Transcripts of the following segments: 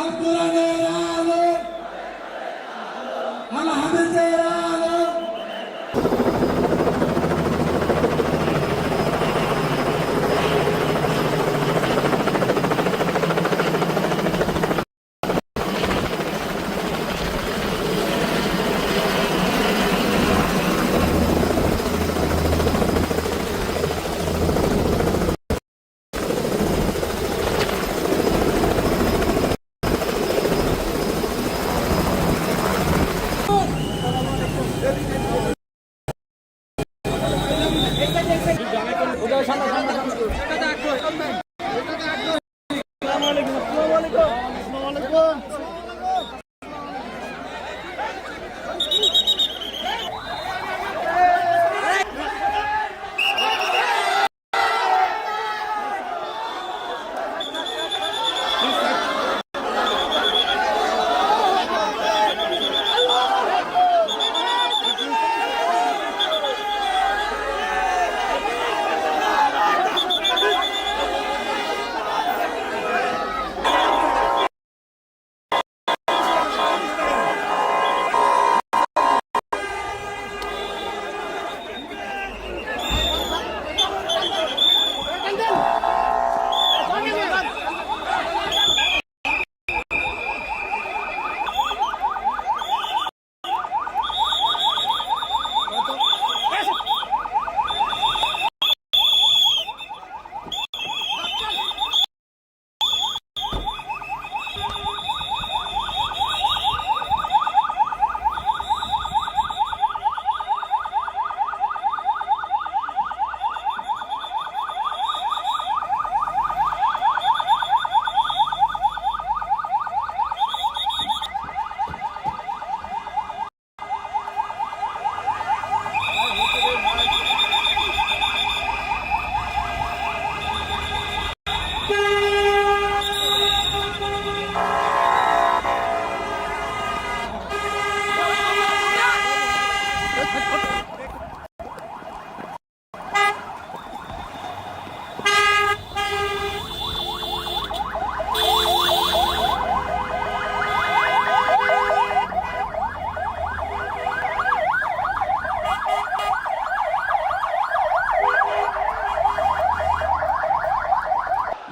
అల్పుల నేరాలు. మన హమి చేయాలి Welcome back.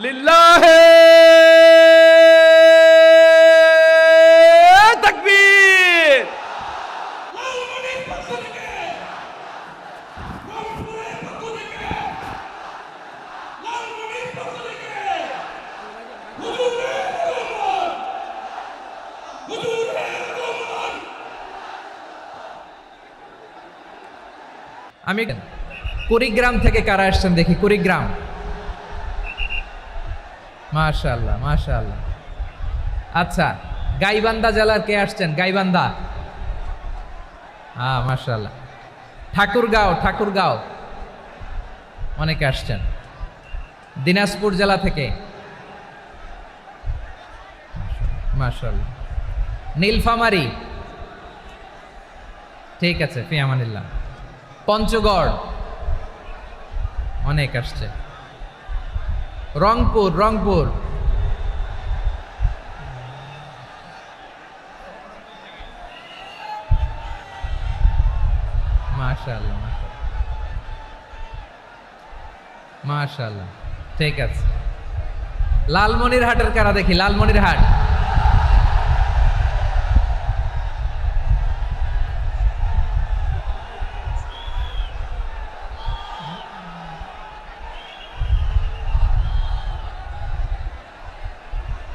লিল্লাহ আমি কুড়িগ্রাম থেকে কারা আসছেন দেখি কুড়িগ্রাম। মাশাআল্লাহ মাশাআল্লাহ। আচ্ছা গাইবান্ধা জেলার কে আসছেন? গাইবান্ধা। হ্যাঁ মাশাআল্লাহ। ঠাকুরগাঁও ঠাকুরগাঁও। অনেকে আসছেন। দিনাজপুর জেলা থেকে। মাশাআল্লাহ। নীলফামারি। ঠিক আছে, ফিয়ামানিল্লাহ। পঞ্চগড়। অনেক আসছে। রংপুর রংপুর। মাশাল্লাহ মাশাল্লাহ ঠিক আছে। লালমনির হাটের কারা দেখি? লালমনির হাট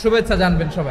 শুভেচ্ছা জানবেন সবাই।